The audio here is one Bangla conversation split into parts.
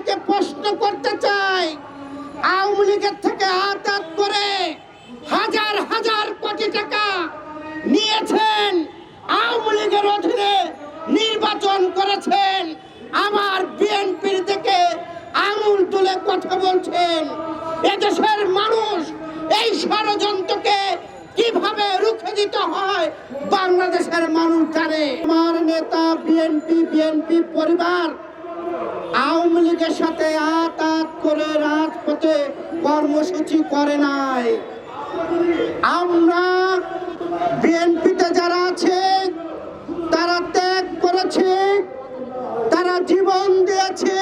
সবাইকে প্রশ্ন করতে চাই। আওয়ামী লীগের থেকে আতাত করে হাজার হাজার কোটি টাকা নিয়েছেন। আওয়ামী লীগের অধীনে নির্বাচন করেছেন। আবার বিএনপির থেকে আঙুল তুলে কথা বলছেন। এদেশের মানুষ এই ষড়যন্ত্রকে কীভাবে রুখে দিতে হয়, বাংলাদেশের মানুষ জানে। আমার নেতা, বিএনপি বিএনপি পরিবার আওয়ামী লীগের সাথে আত আত করে রাজপথে কর্মসূচি করে নাই। আমরা বিএনপিতে যারা আছে, তারা ত্যাগ করেছে, তারা জীবন দিয়েছে।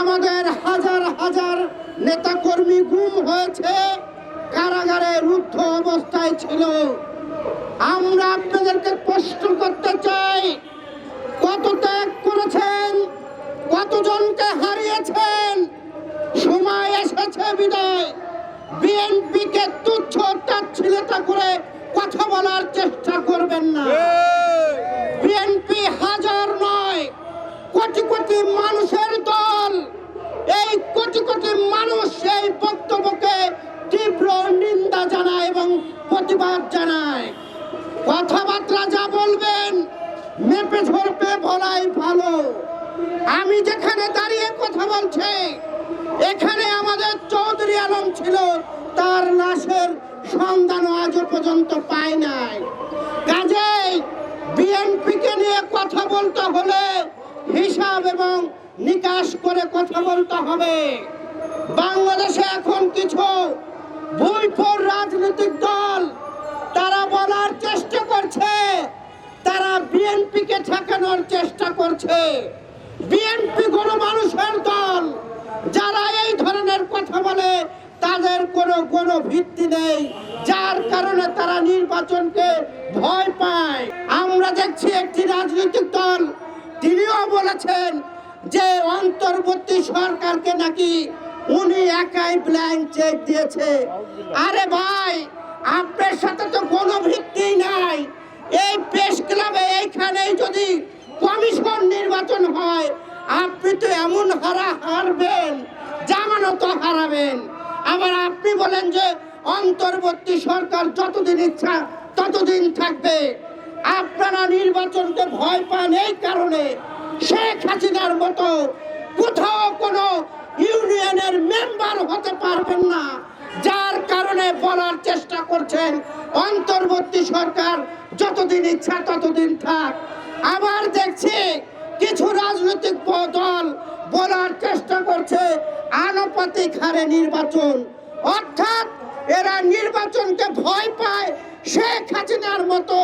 আমাদের হাজার হাজার নেতাকর্মী গুম হয়েছে, কারাগারে রুদ্ধ অবস্থায় ছিল। আমরা আপনাদেরকে প্রশ্ন করতে চাই কতজনকে হারিয়েছেন? সময় এসেছে বিদায়। বিএনপিকে তুচ্ছ তাচ্ছিলতা করে কথা বলার চেষ্টা করবেন না। বিএনপি হাজার নয়, কোটি কোটি মানুষের দল। এই কোটি কোটি মানুষ এই বক্তব্যকে তীব্র নিন্দা জানায় এবং প্রতিবাদ জানায়। কথাবার্তা যা বলবেন মেপে ঝরপে বলাই ভালো। আমি যেখানে দাঁড়িয়ে কথা বলছি, এখানে আমাদের চৌধুরী আলম ছিল, তার লাশের সন্ধান আজও পর্যন্ত পায় নাই। কাজেই বিএনপিকে নিয়ে কথা বলতে হলে হিসাব এবং নিকাশ করে কথা বলতে হবে। বাংলাদেশে এখন কিছু ভুলফোর রাজনৈতিক দল, তারা বলার চেষ্টা করছে, তারা বিএনপিকে ঠেকানোর চেষ্টা করছে। বিএনপি কোনো মানুষের দল যারা এই ধরনের কথা বলে, তাদের কোনো কোনো ভিত্তি নেই, যার কারণে তারা নির্বাচনকে ভয় পায়। আমরা দেখছি একটি রাজনৈতিক দল, তিনিও বলেছেন যে অন্তর্বর্তী সরকারকে নাকি উনি একাই ব্ল্যাঙ্ক চেক দিয়েছে। আরে ভাই, আপনার সাথে তো কোনো ভিত্তি নাই। এই প্রেস ক্লাবে এইখানেই যদি নির্বাচন হয়, আপনি তো এমন হারা হারবেন, জামানত হারাবেন। আবার আপনি বলেন যে, অন্তর্বর্তী সরকার যতদিন ইচ্ছা ততদিন থাকবে। আপনারা নির্বাচনকে ভয় পান এই কারণে শেখ হাসিনার মতো কোথাও কোনো ইউনিয়নের মেম্বার হতে পারবেন না, যার কারণে বলার চেষ্টা করছেন অন্তর্বর্তী সরকার, যতদিন ইচ্ছা ততদিন থাক। আবার দেখছি কিছু রাজনৈতিক দল বলার চেষ্টা করছে আনুপাতিক হারে নির্বাচন। অর্থাৎ এরা নির্বাচনকে ভয় পায় শেখ হাসিনার মতো,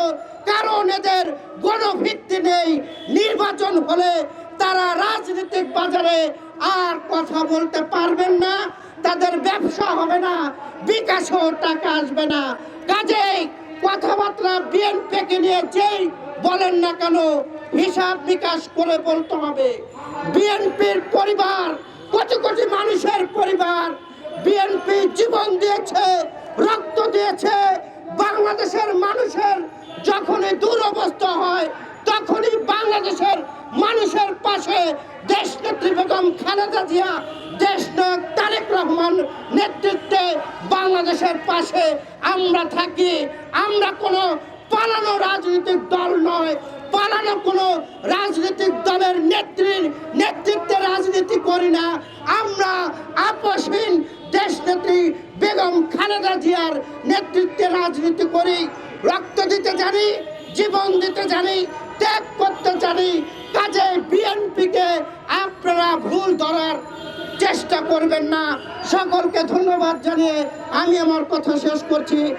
কারণ এদের গণভিত্তি নেই। নির্বাচন হলে তারা রাজনৈতিক বাজারে আর কথা বলতে পারবেন না, তাদের ব্যবসা হবে না, বিকাশও টাকা আসবে না। কাজেই কথাবার্তা বিএনপিকে নিয়ে যেই বলেন না কেন হিসাব বিকাশ করে বলতে হবে। বিএনপির পরিবার কোটি কোটি মানুষের পরিবার, বিএনপি জীবন দিয়েছে, রক্ত দিয়েছে, বাংলাদেশের মানুষের যখনই দুরবস্থা হয়, তখনই বাংলাদেশের মানুষের পাশে দেশ নেত্রী বেগম খালেদা জিয়া, দেশ নায়ক তারেক রহমান নেতৃত্বে বাংলাদেশের পাশে আমরা থাকি। আমরা কোনো পালানো রাজনৈতিক দল নয় পালানো কোনো রাজনৈতিক দলের নেত্রীর নেতৃত্বে রাজনীতি করি না। আমরা আপসহীন দেশ নেত্রী বেগম খালেদা জিয়ার নেতৃত্বে রাজনীতি করি। রক্ত দিতে জানি, জীবন দিতে জানি, ত্যাগ করতে জানি, কাজে বিএনপিকে আপনারা ভুল ধরার চেষ্টা করবেন না। সকলকে ধন্যবাদ জানিয়ে আমি আমার কথা শেষ করছি।